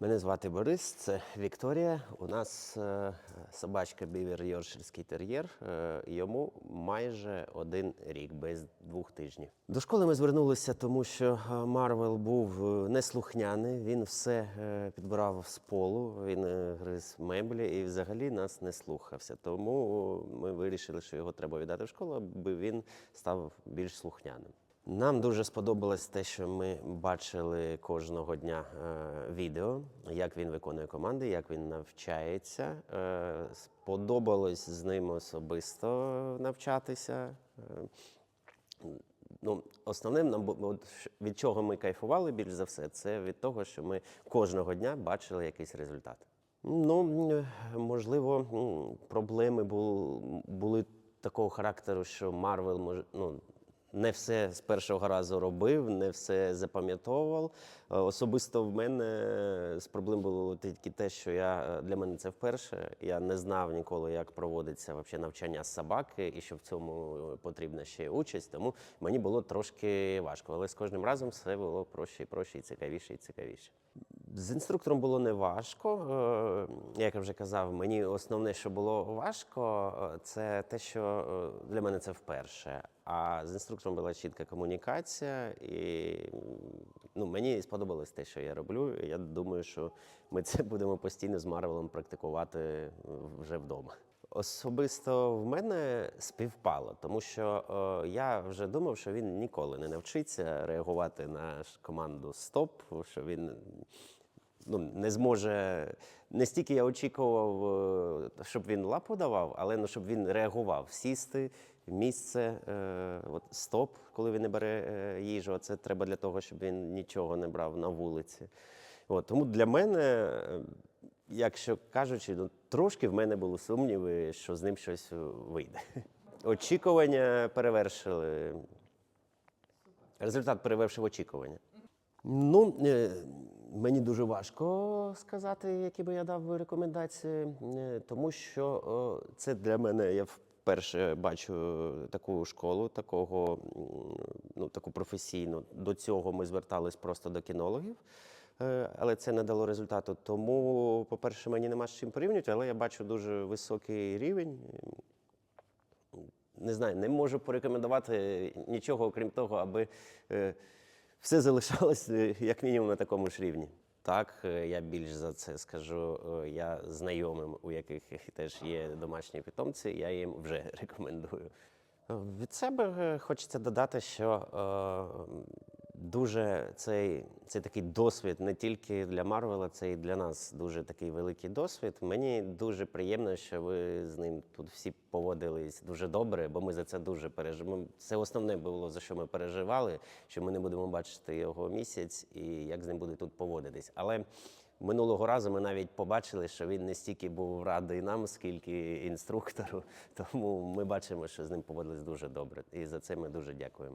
Мене звати Борис, це Вікторія. У нас е, собачка бівер Йорширський тер'єр. Е, йому майже один рік, без двох тижнів. До школи ми звернулися, тому що е, Марвел був неслухняний. Він все підбирав з полу, він гриз меблі і взагалі нас не слухався. Тому ми вирішили, що його треба віддати в школу, аби він став більш слухняним. Нам дуже сподобалось те, що ми бачили кожного дня е, відео, як він виконує команди, як він навчається. Е, сподобалось з ним особисто навчатися. Е, ну, основним нам від чого ми кайфували більш за все, це від того, що ми кожного дня бачили якийсь результат. Ну, можливо, проблеми бу- були такого характеру, що Марвел ну, не все з першого разу робив, не все запам'ятовував. Е, Особисто в мене з проблем було тільки те, що я е, для мене це вперше. Я не знав ніколи, як проводиться вообще навчання з собаки, і що в цьому е, потрібна ще участь. Тому мені було трошки важко. Але з кожним разом все було проще і проще, і цікавіше, і цікавіше. З інструктором було не важко. Як я вже казав, мені основне, що було важко, е, це те, що е, для мене це вперше. А з інструктором була чітка комунікація, і ну, мені сподобалось те, що я роблю. Я думаю, що ми це будемо постійно з Марвелом практикувати е, вже вдома. Особисто в мене співпало, тому що е, я вже думав, що він ніколи не навчиться реагувати на команду стоп, що він ну, не зможе. Не стільки я очікував, е, щоб він лапу давав, але ну, щоб він реагував, сісти місце, е, от, стоп, коли він не бере е, їжу. Це треба для того, щоб він нічого не брав на вулиці. От, тому для мене, е, якщо кажучи, ну, трошки в мене були сумніви, що з ним щось вийде. Очікування перевершили. Результат перевершив очікування. Ну, е, мені дуже важко сказати, які би я дав рекомендації, е, тому що це для мене я вперше бачу таку школу, такого, ну, таку професійну. До цього ми звертались просто до кінологів. е, Але це не дало результату. Тому, по-перше, мені нема з чим порівнювати, але я бачу дуже високий рівень. Не знаю, не можу порекомендувати нічого, окрім того, аби все залишалось е, як мінімум на такому ж рівні. Так, е, я більш за це скажу. е, Я знайомим, у яких теж є домашні питомці, я їм вже рекомендую. Від себе хочеться додати, що дуже цей, цей такий досвід не тільки для Марвела, це і для нас дуже такий великий досвід. Мені дуже приємно, що ви з ним тут всі поводились дуже добре, бо ми за це дуже переживаємо. Це основне було за що ми переживали, що ми не будемо бачити його місяць і як з ним буде тут поводитись. Але Минулого разу ми навіть побачили, що він не стільки був радий нам, скільки інструктору. Тому ми бачимо, що з ним поводились дуже добре. І за це ми дуже дякуємо.